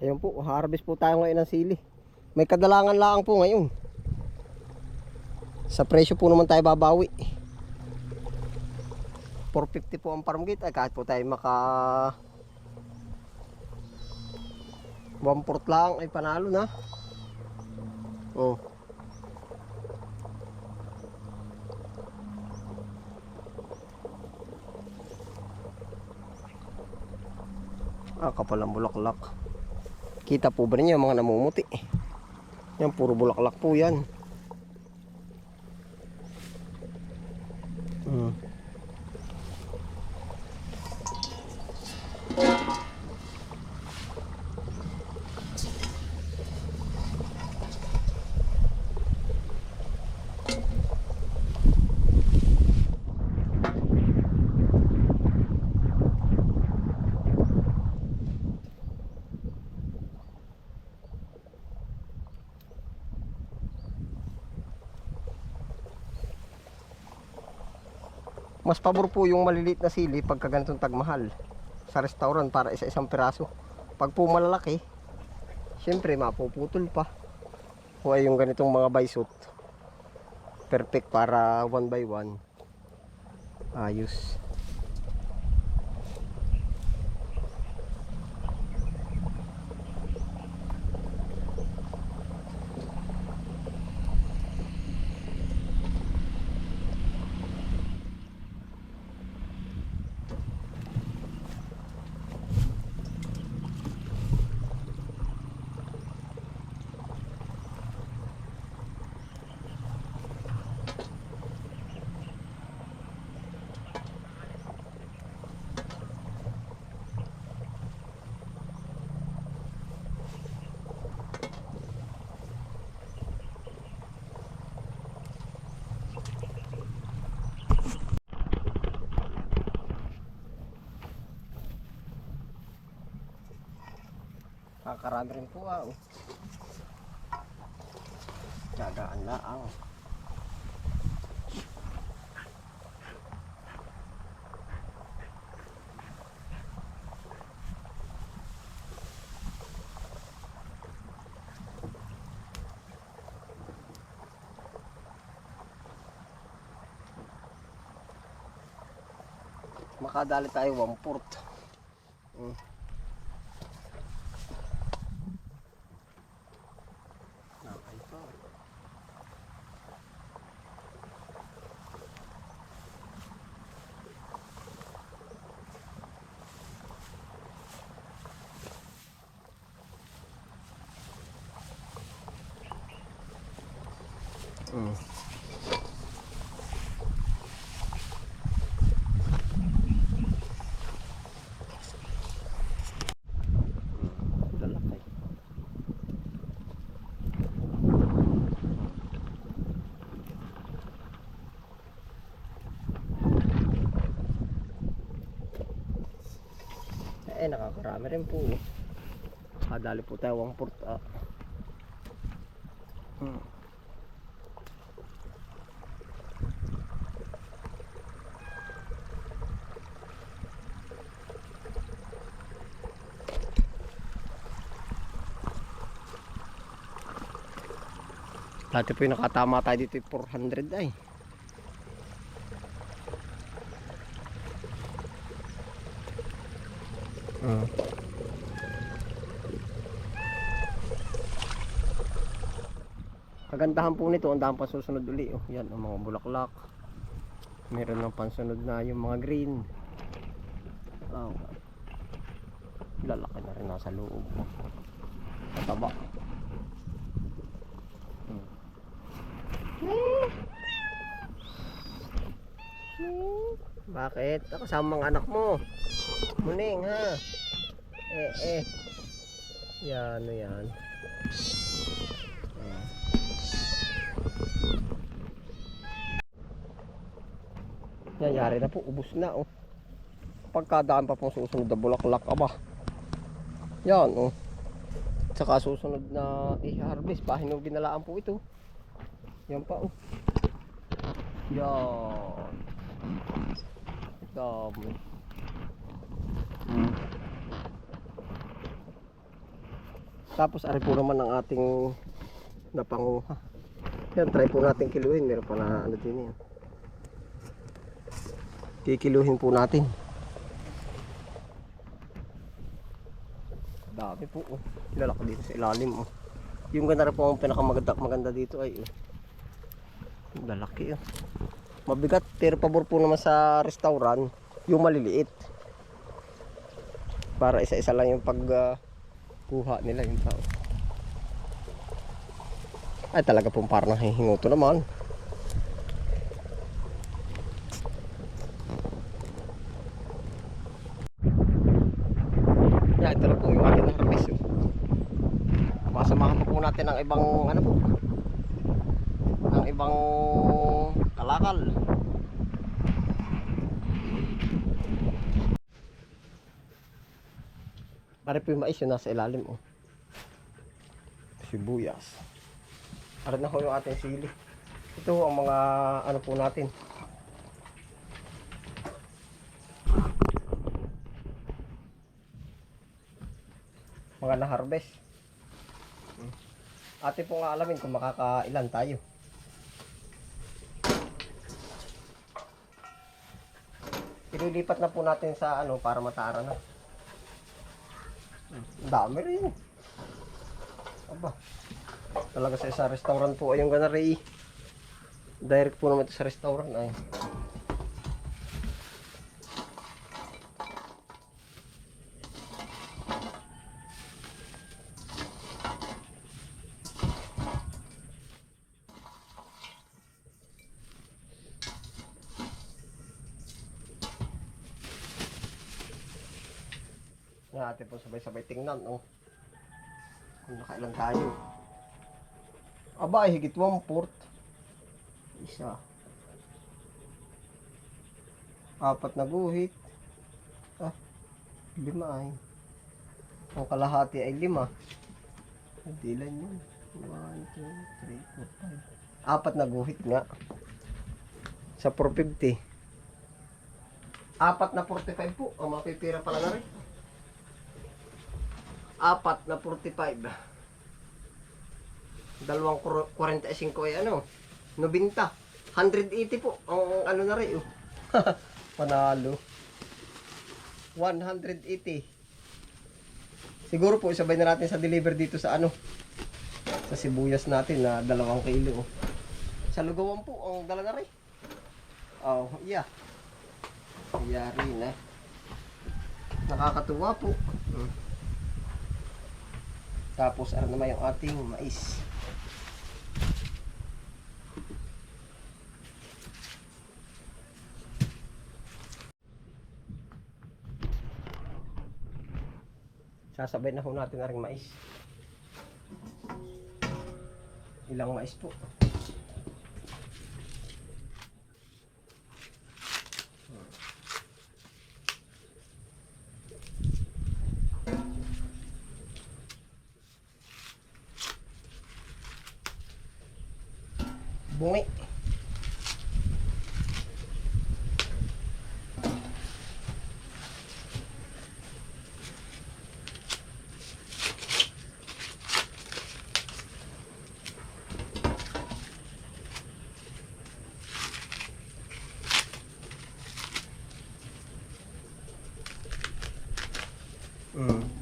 Ayun po, harvest po tayo ngayon ng sili. May kadalangan lang po ngayon. Sa presyo po naman tayo babawi. 450 po ang farm gate. Ay kahit po tayo maka... One fourth lang ay panalo na. Oh. Ah, kapal ang bulaklak. Kita po ba ninyo mga namumuti? Yan, puro bulaklak po yan. Mas pabor po yung maliliit na sili pagka ganitong tagmahal sa restaurant para isa-isang piraso. Pag po malalaki, syempre mapuputol pa. O ay yung ganitong mga baysot. Perfect para one by one. Ayos. Kakarami rin po ah. oh. Gagaan laang. Makadali tayo one fourth. Mm. Okay po. Mm. Lalaki. Eh, nakakarami rin po. Kadali po tayo ang port. Ah. Hmm. Dati po yung nakatama tayo dito yung 400 ay. Ah. Kagandahan po nito, ang dahang pasusunod uli. Oh, yan, ang mga bulaklak. Meron ng pansunod na yung mga green. Oh. Lalaki na rin nasa loob. Kataba. Hmm. Bakit? Kasama ang anak mo. Muning ha. Eh eh. Yan ano yan. Ah. Yan, yari na po. Ubus na oh. Pagkadaan pa pong susunod na bulaklak aba. Yan oh. Tsaka susunod na i-harvest. Pahinugin na lang po ito. Yan pa oh. Yan. Dami. Hmm. Tapos ari po naman ang ating napanguha. Yan, try po natin kiluhin. Meron pa na ano din yan. Kikiluhin po natin. Dami po. Oh. Lalaki dito sa ilalim. Oh. Yung ganda rin po ang pinakamaganda maganda dito ay oh. Lalaki oh. Mabigat pero pabor po naman sa restaurant yung maliliit. Para isa-isa lang yung pag ah, kuha nila yung tao. Ay talaga pong parang hihinguto naman. Yeah, ito na po yung ating harvest. Oh. Masamahan po natin ang ibang ano po. Ang ibang kalakal. Pare po yung mais yun nasa ilalim oh. Sibuyas. Para na ho yung ating sili. Ito ang mga ano po natin. Mga na-harvest. Hmm. Ate po nga alamin kung makakailan tayo. Ililipat na po natin sa ano para matara na. Ang Dami rin. Aba. Talaga sa isa restaurant po ay yung ganari. Direct po naman ito sa restaurant ay. Nga ate po sabay-sabay tingnan oh. Kung nakailan tayo. Aba, ay higit 1 fourth. Isa. Apat na guhit. Ah, lima ay. Ang kalahati ay lima. Hindi lang yun. 1, 2, 3, 4, 5. Apat na guhit nga. Sa 450. Apat na 45 po. Ang mapipira pala na rin. Apat na 45 dalawang kuro- 45 ay ano, 90. 180 po ang ano na rin. oh. Panalo. 180. Siguro po isabay na natin sa deliver dito sa ano sa sibuyas natin na dalawang kilo. oh. Sa lugawan po ang dala na rin. Oh, yeah. Yari na. Nakakatuwa po. Hmm. Tapos ano naman yung ating mais. Sasabay na ho natin na mais. Ilang mais po. Bungi. Mm.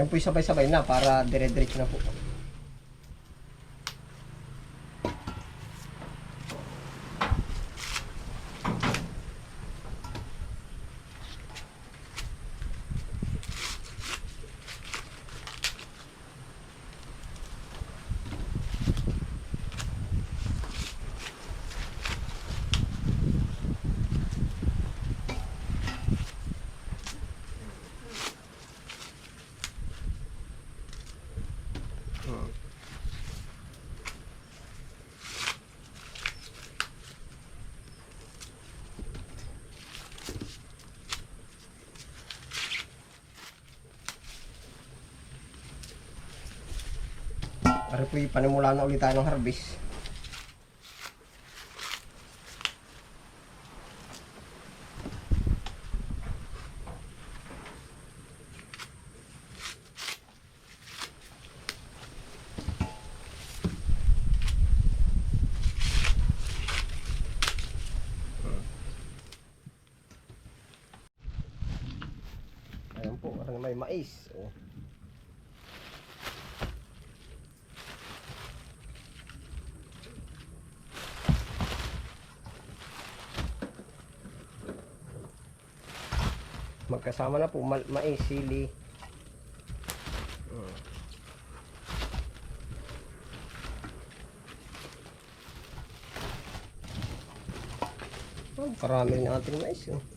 Yan po sabay-sabay na para dire-diretso na po. Po panimula na ulit tayo ng harvest. Ayan po, may mais. Oh. Magkasama na po, ma- mais. Oh, karami rin ang ating mais. Oh.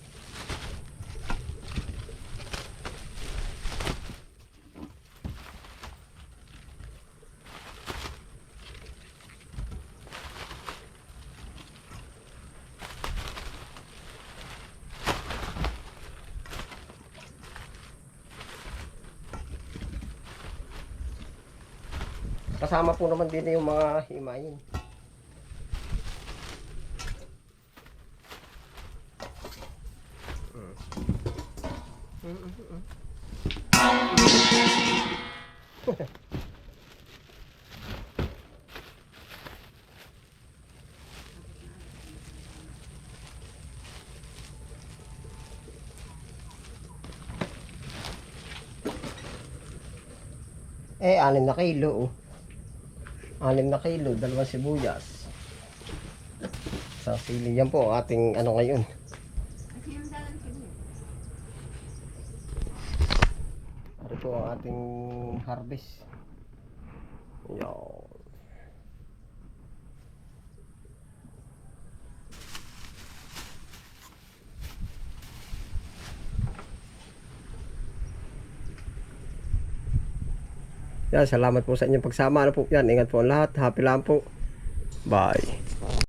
Kasama po naman din yung mga himayin. Eh, anim na kilo. Oh. Anim na kilo, dalawang sibuyas. Sa sili yan po, ating ano ngayon. Ito po ang ating harvest. Yan. Yan, salamat po sa inyong pagsama. Ano po yan, ingat po ang lahat. Happy lang po. Bye.